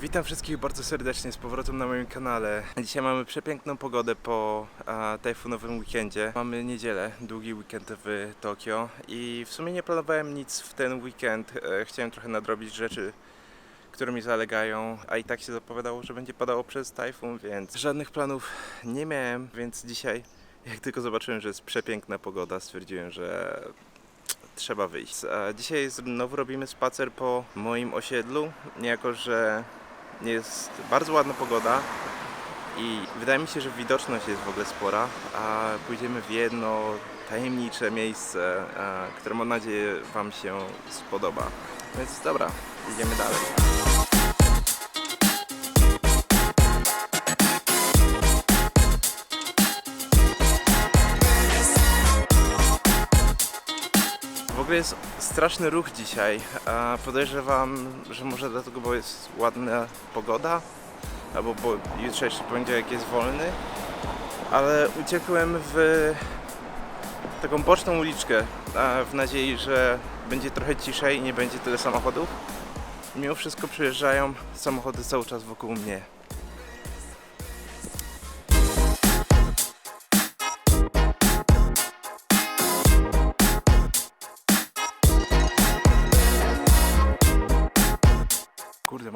Witam wszystkich bardzo serdecznie z powrotem na moim kanale. Dzisiaj mamy przepiękną pogodę po a, tajfunowym weekendzie. Mamy niedzielę, długi weekend w Tokio i w sumie nie planowałem nic w ten weekend. E, chciałem trochę nadrobić rzeczy, które mi zalegają, a i tak się zapowiadało, że będzie padało przez tajfun, więc żadnych planów nie miałem, więc dzisiaj, jak tylko zobaczyłem, że jest przepiękna pogoda, stwierdziłem, że trzeba wyjść. A dzisiaj znowu robimy spacer po moim osiedlu, jako że jest bardzo ładna pogoda i wydaje mi się, że widoczność jest w ogóle spora, a pójdziemy w jedno tajemnicze miejsce, które mam nadzieję Wam się spodoba. Więc dobra, idziemy dalej. W ogóle jest straszny ruch dzisiaj. Podejrzewam, że może dlatego, bo jest ładna pogoda, albo bo jutrzejszy poniedziałek jest wolny, ale uciekłem w taką boczną uliczkę w nadziei, że będzie trochę ciszej i nie będzie tyle samochodów. Mimo wszystko przyjeżdżają samochody cały czas wokół mnie.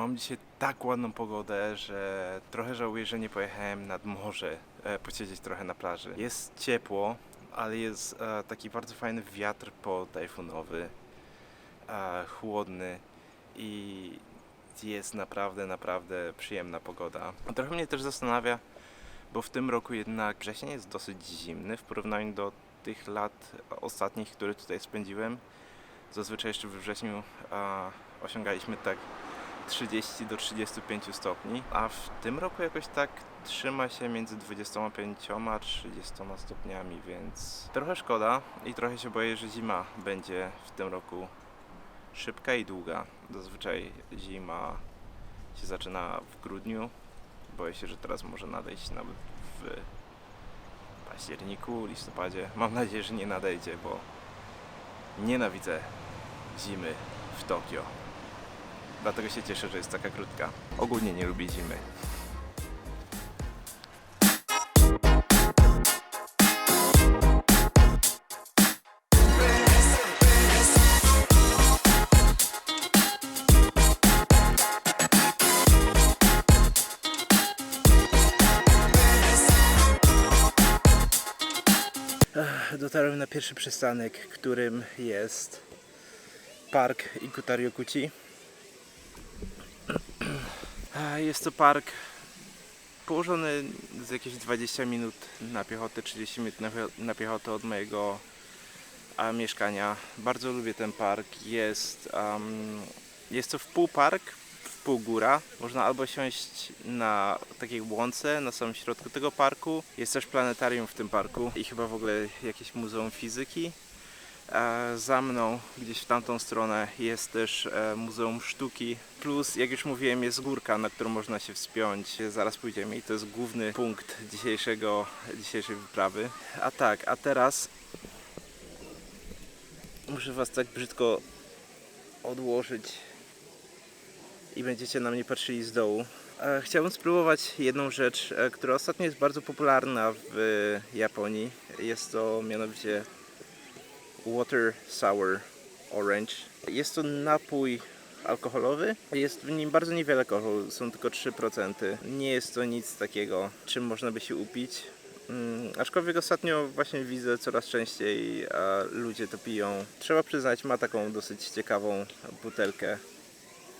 Mam dzisiaj tak ładną pogodę, że trochę żałuję, że nie pojechałem nad morze e, posiedzieć trochę na plaży. Jest ciepło, ale jest e, taki bardzo fajny wiatr potajfunowy, e, chłodny i jest naprawdę, naprawdę przyjemna pogoda. Trochę mnie też zastanawia, bo w tym roku jednak wrzesień jest dosyć zimny w porównaniu do tych lat ostatnich, które tutaj spędziłem. Zazwyczaj jeszcze we wrześniu a, osiągaliśmy tak 30 do 35 stopni, a w tym roku jakoś tak trzyma się między 25 a 30 stopniami, więc trochę szkoda i trochę się boję, że zima będzie w tym roku szybka i długa. Zazwyczaj zima się zaczyna w grudniu. Boję się, że teraz może nadejść nawet w październiku, listopadzie. Mam nadzieję, że nie nadejdzie, bo nienawidzę zimy w Tokio. Dlatego się cieszę, że jest taka krótka. Ogólnie nie lubię zimy. Dotarłem na pierwszy przystanek, którym jest park Ikutariokuchi. A, Jest to park położony z jakieś 20 minut na piechotę, 30 minut na, pie- na piechotę od mojego mieszkania. Bardzo lubię ten park. Jest, um, jest to wpół park, wpół góra. Można albo siąść na takiej łące na samym środku tego parku. Jest też planetarium w tym parku i chyba w ogóle jakieś muzeum fizyki. E, Za mną, gdzieś w tamtą stronę, jest też e, Muzeum Sztuki. Plus, jak już mówiłem, jest górka, na którą można się wspiąć. Zaraz pójdziemy i to jest główny punkt dzisiejszego, dzisiejszej wyprawy. A tak, a teraz muszę Was tak brzydko odłożyć i będziecie na mnie patrzyli z dołu. E, Chciałbym spróbować jedną rzecz, która ostatnio jest bardzo popularna w Japonii. Jest to mianowicie Water Sour Orange. Jest to napój alkoholowy. Jest w nim bardzo niewiele alkoholu, są tylko 3%. Nie jest to nic takiego, czym można by się upić. Mm, aczkolwiek ostatnio właśnie widzę coraz częściej, a ludzie to piją. Trzeba przyznać, ma taką dosyć ciekawą butelkę.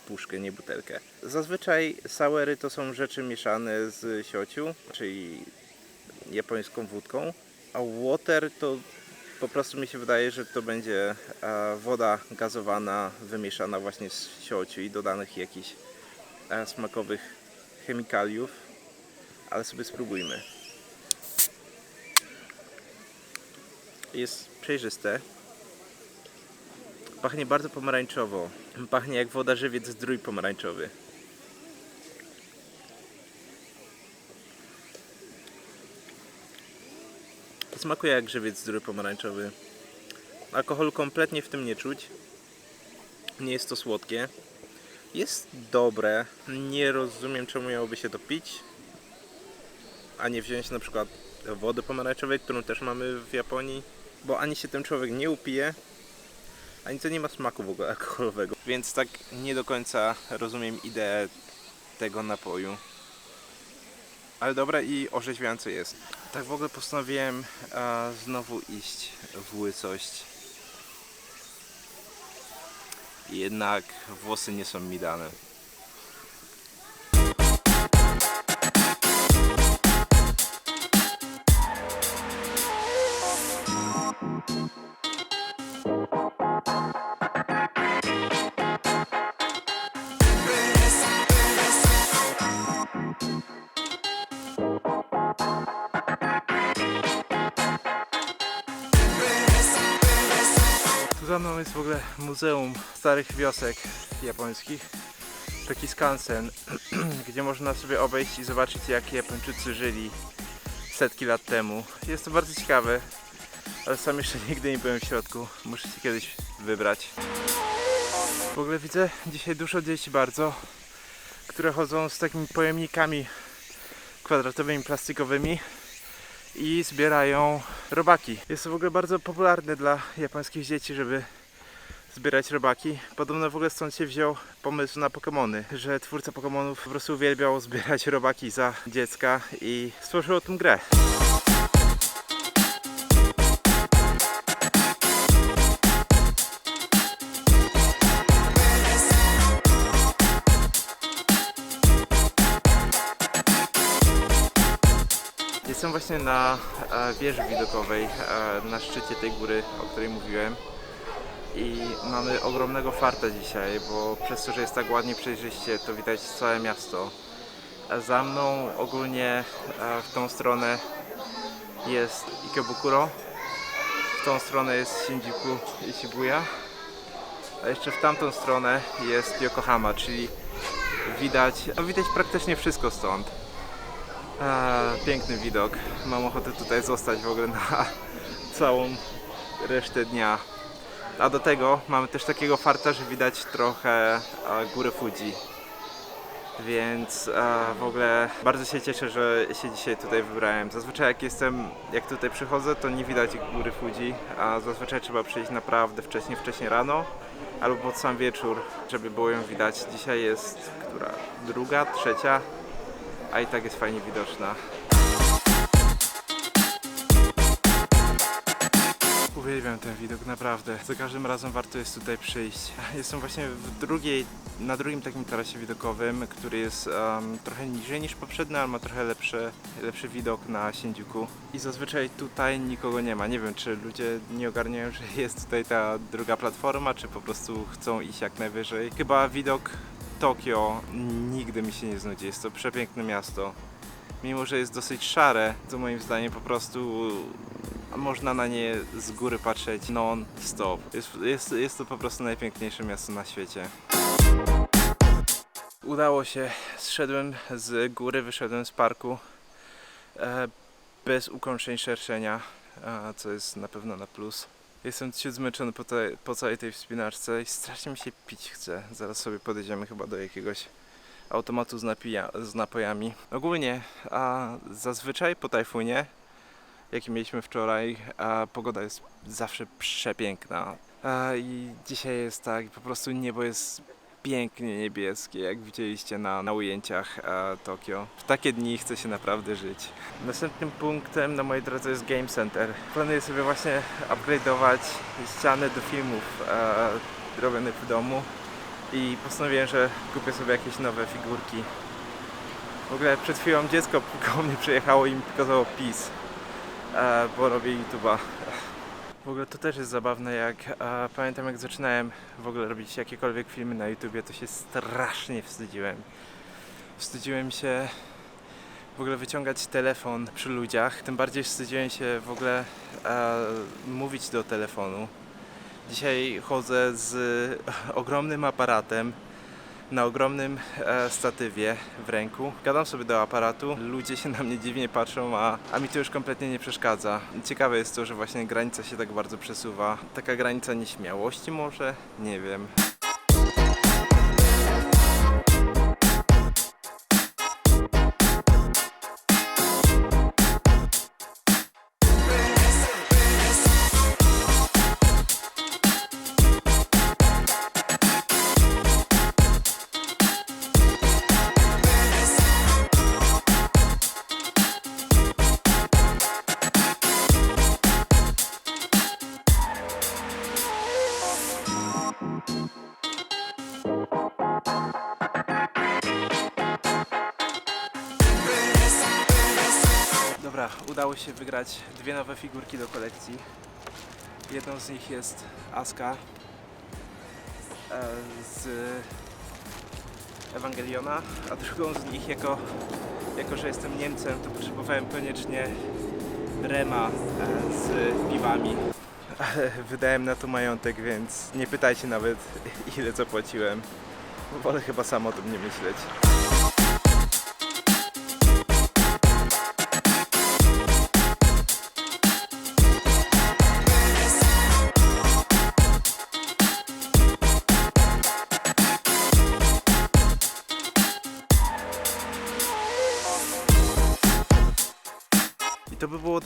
Puszkę, nie butelkę. Zazwyczaj sowery to są rzeczy mieszane z siociu, czyli japońską wódką, a water to po prostu mi się wydaje, że to będzie e, woda gazowana wymieszana właśnie z siociu i dodanych jakichś e, smakowych chemikaliów, ale sobie spróbujmy. Jest przejrzyste. Pachnie bardzo pomarańczowo. Pachnie jak woda żywiec zdrój pomarańczowy. Smakuje jak żywiec zdrój pomarańczowy. Alkoholu kompletnie w tym nie czuć. Nie jest to słodkie. Jest dobre. Nie rozumiem, czemu miałoby się to pić, a nie wziąć na przykład wody pomarańczowej, którą też mamy w Japonii, bo ani się ten człowiek nie upije, ani to nie ma smaku w ogóle alkoholowego. Więc tak nie do końca rozumiem ideę tego napoju. Ale dobre i orzeźwiające jest. Tak w ogóle postanowiłem a, znowu iść w łysość. Jednak włosy nie są mi dane. Za mną jest w ogóle Muzeum Starych Wiosek Japońskich. Taki skansen, gdzie można sobie obejść i zobaczyć jak Japończycy żyli setki lat temu. Jest to bardzo ciekawe, ale sam jeszcze nigdy nie byłem w środku. Muszę się kiedyś wybrać. W ogóle widzę dzisiaj dużo dzieci bardzo, które chodzą z takimi pojemnikami kwadratowymi, plastikowymi i zbierają robaki. Jest to w ogóle bardzo popularne dla japońskich dzieci, żeby zbierać robaki. Podobno w ogóle stąd się wziął pomysł na Pokémony, że twórca Pokémonów po prostu uwielbiał zbierać robaki za dziecka i stworzył tą grę. Właśnie na e, wieży widokowej, e, na szczycie tej góry, o której mówiłem. I mamy ogromnego farta dzisiaj, bo przez to, że jest tak ładnie przejrzyście, to widać całe miasto. Za mną ogólnie e, w tą stronę jest Ikebukuro, w tą stronę jest Shinjuku i Shibuya, a jeszcze w tamtą stronę jest Yokohama, czyli widać, no widać praktycznie wszystko stąd. Piękny widok. Mam ochotę tutaj zostać w ogóle na całą resztę dnia. A do tego mamy też takiego farta, że widać trochę a, górę Fuji. Więc w ogóle bardzo się cieszę, że się dzisiaj tutaj wybrałem. Zazwyczaj jak jestem, jak tutaj przychodzę, to nie widać góry Fuji, a zazwyczaj trzeba przyjść naprawdę wcześnie, wcześnie rano albo pod sam wieczór, żeby było ją widać. Dzisiaj jest która? Druga, trzecia, a i tak jest fajnie widoczna. Uwielbiam ten widok, naprawdę. Za każdym razem warto jest tutaj przyjść. Jestem właśnie w drugiej, na drugim takim tarasie widokowym, który jest em, trochę niżej niż poprzedni, ale ma trochę lepszy, lepszy widok na Shinjuku. I zazwyczaj tutaj nikogo nie ma. Nie wiem, czy ludzie nie ogarniają, że jest tutaj ta druga platforma, czy po prostu chcą iść jak najwyżej. Chyba widok Tokio nigdy mi się nie znudzi. Jest to przepiękne miasto. Mimo, że jest dosyć szare, to moim zdaniem po prostu można na nie z góry patrzeć non-stop. Jest, jest, jest to po prostu najpiękniejsze miasto na świecie. Udało się. Zszedłem z góry, wyszedłem z parku e, bez ukończeń szerszenia, a, co jest na pewno na plus. Jestem ciut zmęczony po, tej, po całej tej wspinaczce i strasznie mi się pić chce. Zaraz sobie podejdziemy chyba do jakiegoś automatu z, napija, z napojami. Ogólnie, a zazwyczaj po tajfunie, jaki mieliśmy wczoraj, a pogoda jest zawsze przepiękna. A, I dzisiaj jest tak, po prostu niebo jest pięknie niebieskie, jak widzieliście na, na ujęciach e, Tokio. W takie dni chce się naprawdę żyć. Następnym punktem na mojej drodze jest Game Center. Planuję sobie właśnie upgrade'ować ściany do filmów e, robionych w domu i postanowiłem, że kupię sobie jakieś nowe figurki. W ogóle przed chwilą dziecko koło mnie przyjechało i mi pokazało PiS, e, bo robię YouTube'a. W ogóle to też jest zabawne, jak e, pamiętam jak zaczynałem w ogóle robić jakiekolwiek filmy na YouTubie, to się strasznie wstydziłem. Wstydziłem się w ogóle wyciągać telefon przy ludziach, tym bardziej wstydziłem się w ogóle e, mówić do telefonu. Dzisiaj chodzę z ogromnym aparatem na ogromnym e, statywie w ręku. Gadam sobie do aparatu, ludzie się na mnie dziwnie patrzą, a, a mi to już kompletnie nie przeszkadza. Ciekawe jest to, że właśnie granica się tak bardzo przesuwa. Taka granica nieśmiałości może? Nie wiem. Się wygrać dwie nowe figurki do kolekcji. Jedną z nich jest Aska e, z Ewangeliona, a drugą z nich, jako, jako że jestem Niemcem, to potrzebowałem koniecznie Rema e, z piwami. Ale wydałem na to majątek, więc nie pytajcie nawet ile zapłaciłem. Wolę chyba sam o tym nie myśleć.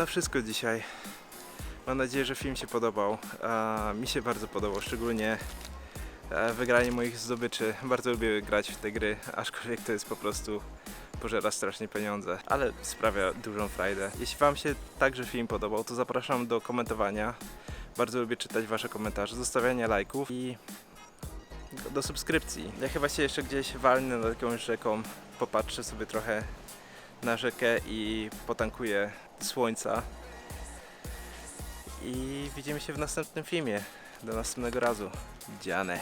Wszystko dzisiaj. Mam nadzieję, że film się podobał. Mi się bardzo podobał, szczególnie wygranie moich zdobyczy. Bardzo lubię grać w te gry, aczkolwiek to jest po prostu pożera strasznie pieniądze, ale sprawia dużą frajdę. Jeśli Wam się także film podobał, to zapraszam do komentowania. Bardzo lubię czytać Wasze komentarze, zostawiania lajków i do subskrypcji. Ja chyba się jeszcze gdzieś walnę nad jakąś rzeką, popatrzę sobie trochę na rzekę i potankuję słońca. I widzimy się w następnym filmie. Do następnego razu. Dziane.